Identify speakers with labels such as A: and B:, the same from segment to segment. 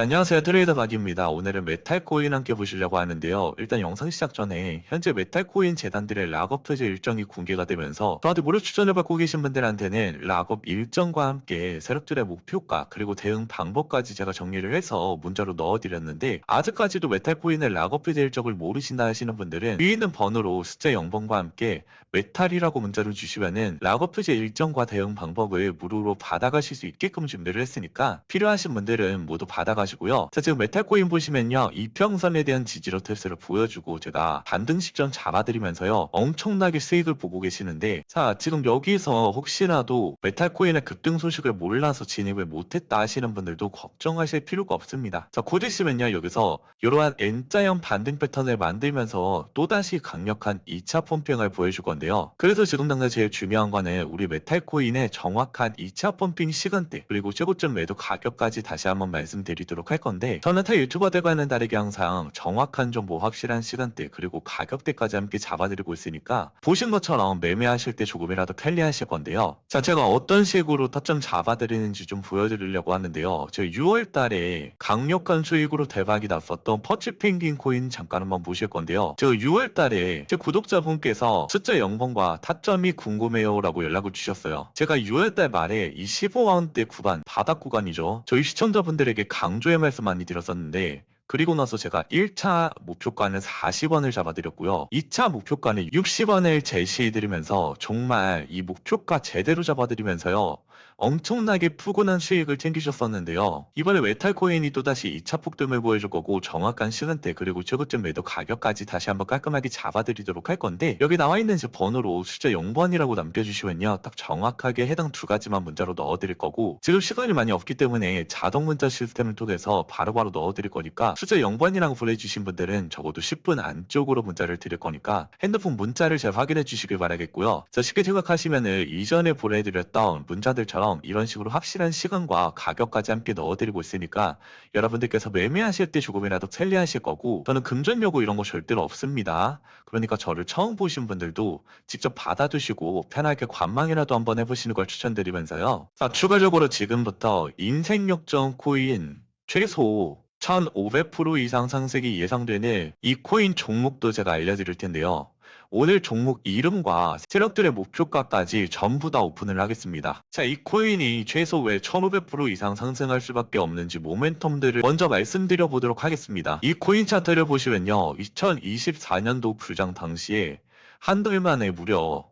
A: 안녕하세요. 트레이더 박입니다. 오늘은 메탈 코인 함께 보시려고 하는데요. 일단 영상 시작 전에 현재 메탈 코인 재단들의 락업 표제 일정이 공개가 되면서 저한테 무료 추천을 받고 계신 분들한테는 락업 일정과 함께 세력들의 목표가 그리고 대응 방법까지 제가 정리를 해서 문자로 넣어드렸는데 아직까지도 메탈 코인의 락업 표제 일정을 모르신다 하시는 분들은 위에 있는 번호로 숫자 0번과 함께 메탈이라고 문자를 주시면은 락업 표제 일정과 대응 방법을 무료로 받아가실 수 있게끔 준비를 했으니까 필요하신 분들은 모두 받아가 시고요. 자 지금 메탈 코인 보시면요 이평선에 대한 지지로 테스트를 보여주고 제가 반등 시점 잡아드리면서요 엄청나게 수익을 보고 계시는데 자 지금 여기서 혹시라도 메탈 코인의 급등 소식을 몰라서 진입을 못했다 하시는 분들도 걱정하실 필요가 없습니다. 자 곧 있으면요 여기서 이러한 N자형 반등 패턴을 만들면서 또다시 강력한 2차 펌핑을 보여줄 건데요. 그래서 지금 당장 제일 중요한 거는 우리 메탈 코인의 정확한 2차 펌핑 시간대 그리고 최고점 매도 가격까지 다시 한번 말씀드리도록 할 건데 저는 타 유튜버들과는 다르게 항상 정확한 정보 확실한 시간대 그리고 가격대까지 함께 잡아드리고 있으니까 보신 것처럼 매매하실 때 조금이라도 편리하실 건데요. 자 제가 어떤 식으로 타점 잡아드리는지 좀 보여드리려고 하는데요. 제가 6월 달에 강력한 수익으로 대박이 났었던 퍼치 펭귄 코인 잠깐 한번 보실 건데요. 제가 6월 달에 제 구독자분께서 숫자 0번과 타점이 궁금해요 라고 연락을 주셨어요. 제가 6월 달 말에 이 15원대 구간 바닥 구간이죠. 저희 시청자분들에게 강조 의 말씀 많이 드렸었는데 그리고 나서 제가 1차 목표가는 40원을 잡아드렸고요. 2차 목표가는 60원을 제시해드리면서 정말 이 목표가 제대로 잡아드리면서요. 엄청나게 푸근한 수익을 챙기셨었는데요. 이번에 메탈코인이 또다시 2차 폭등을 보여줄 거고 정확한 시간대 그리고 최고점 매도 가격까지 다시 한번 깔끔하게 잡아드리도록 할 건데 여기 나와 있는 제 번호로 숫자 0번이라고 남겨주시면요. 딱 정확하게 해당 두 가지만 문자로 넣어드릴 거고 지금 시간이 많이 없기 때문에 자동 문자 시스템을 통해서 바로바로 넣어드릴 거니까 숫자 0번이라고 보내주신 분들은 적어도 10분 안쪽으로 문자를 드릴 거니까 핸드폰 문자를 잘 확인해 주시길 바라겠고요. 자 쉽게 생각하시면은 이전에 보내드렸던 문자들 처럼 이런 식으로 확실한 시간과 가격까지 함께 넣어드리고 있으니까 여러분들께서 매매하실 때 조금이라도 편리하실 거고 저는 금전 요구 이런 거 절대로 없습니다. 그러니까 저를 처음 보신 분들도 직접 받아두시고 편하게 관망이라도 한번 해보시는 걸 추천드리면서요. 자 추가적으로 지금부터 인생 역전 코인 최소 1500% 이상 상승이 예상되는 이 코인 종목도 제가 알려드릴 텐데요. 오늘 종목 이름과 세력들의 목표가까지 전부 다 오픈을 하겠습니다. 자, 이 코인이 최소 왜 1500% 이상 상승할 수밖에 없는지 모멘텀들을 먼저 말씀드려 보도록 하겠습니다. 이 코인 차트를 보시면요. 2024년도 불장 당시에 한 달 만에 무려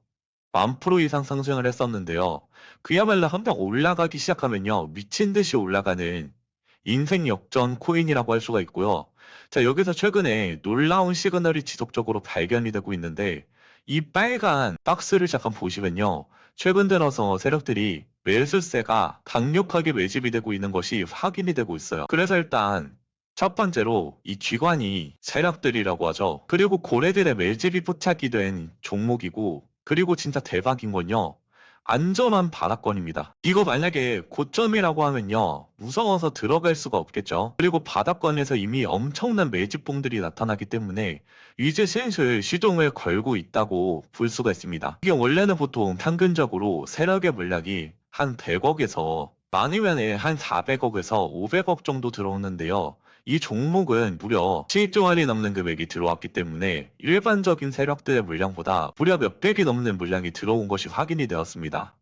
A: 만 프로 이상 상승을 했었는데요. 그야말로 한방 올라가기 시작하면요. 미친 듯이 올라가는 인생 역전 코인이라고 할 수가 있고요. 자, 여기서 최근에 놀라운 시그널이 지속적으로 발견이 되고 있는데, 이 빨간 박스를 잠깐 보시면요. 최근 들어서 세력들이 매수세가 강력하게 매집이 되고 있는 것이 확인이 되고 있어요. 그래서 일단 첫 번째로 이 쥐관이 세력들이라고 하죠. 그리고 고래들의 매집이 포착이 된 종목이고, 그리고 진짜 대박인 건요. 안전한 바닥권입니다. 이거 만약에 고점이라고 하면요. 무서워서 들어갈 수가 없겠죠. 그리고 바닥권에서 이미 엄청난 매집봉들이 나타나기 때문에 이제 슬슬 시동을 걸고 있다고 볼 수가 있습니다. 이게 원래는 보통 평균적으로 세력의 물량이 한 100억에서 많으면 한 400억에서 500억 정도 들어오는데요. 이 종목은 무려 7조 원이 넘는 금액이 들어왔기 때문에 일반적인 세력들의 물량보다 무려 몇백이 넘는 물량이 들어온 것이 확인이 되었습니다.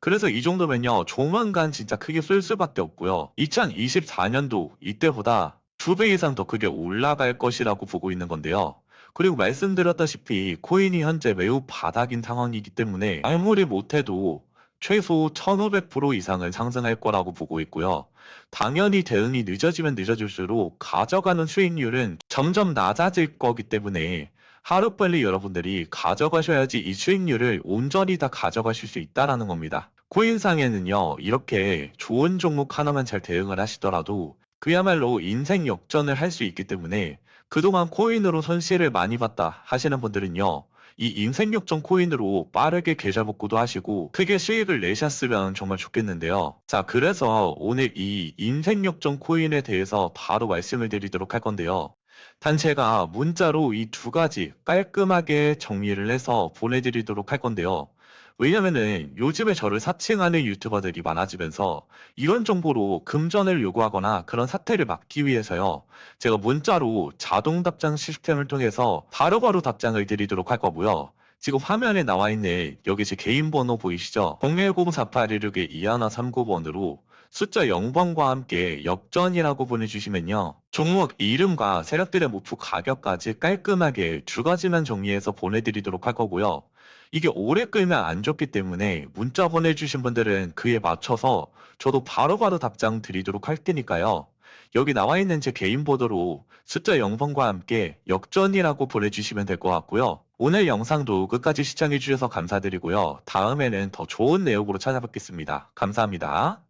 A: 그래서 이 정도면요, 조만간 진짜 크게 쓸 수밖에 없고요. 2024년도 이때보다 두배 이상 더 크게 올라갈 것이라고 보고 있는 건데요. 그리고 말씀드렸다시피 코인이 현재 매우 바닥인 상황이기 때문에 아무리 못해도 최소 1500% 이상은 상승할 거라고 보고 있고요. 당연히 대응이 늦어지면 늦어질수록 가져가는 수익률은 점점 낮아질 거기 때문에 하루빨리 여러분들이 가져가셔야지 이 수익률을 온전히 다 가져가실 수 있다라는 겁니다. 코인상에는요, 이렇게 좋은 종목 하나만 잘 대응을 하시더라도 그야말로 인생 역전을 할 수 있기 때문에 그동안 코인으로 손실을 많이 봤다 하시는 분들은요, 이 인생역전 코인으로 빠르게 계좌 복구도 하시고 크게 수익을 내셨으면 정말 좋겠는데요. 자, 그래서 오늘 이 인생역전 코인에 대해서 바로 말씀을 드리도록 할 건데요. 단 제가 문자로 이 두 가지 깔끔하게 정리를 해서 보내드리도록 할 건데요. 왜냐면은 요즘에 저를 사칭하는 유튜버들이 많아지면서 이런 정보로 금전을 요구하거나 그런 사태를 막기 위해서요. 제가 문자로 자동 답장 시스템을 통해서 바로바로 답장을 드리도록 할 거고요. 지금 화면에 나와 있는 여기 제 개인 번호 보이시죠? 010-4816-2139번으로 숫자 0번과 함께 역전이라고 보내주시면요. 종목 이름과 세력들의 목표 가격까지 깔끔하게 두 가지만 정리해서 보내드리도록 할 거고요. 이게 오래 끌면 안 좋기 때문에 문자 보내주신 분들은 그에 맞춰서 저도 바로 바로 답장 드리도록 할 테니까요. 여기 나와 있는 제 개인 보도로 숫자 0번과 함께 역전이라고 보내주시면 될 것 같고요. 오늘 영상도 끝까지 시청해주셔서 감사드리고요. 다음에는 더 좋은 내용으로 찾아뵙겠습니다. 감사합니다.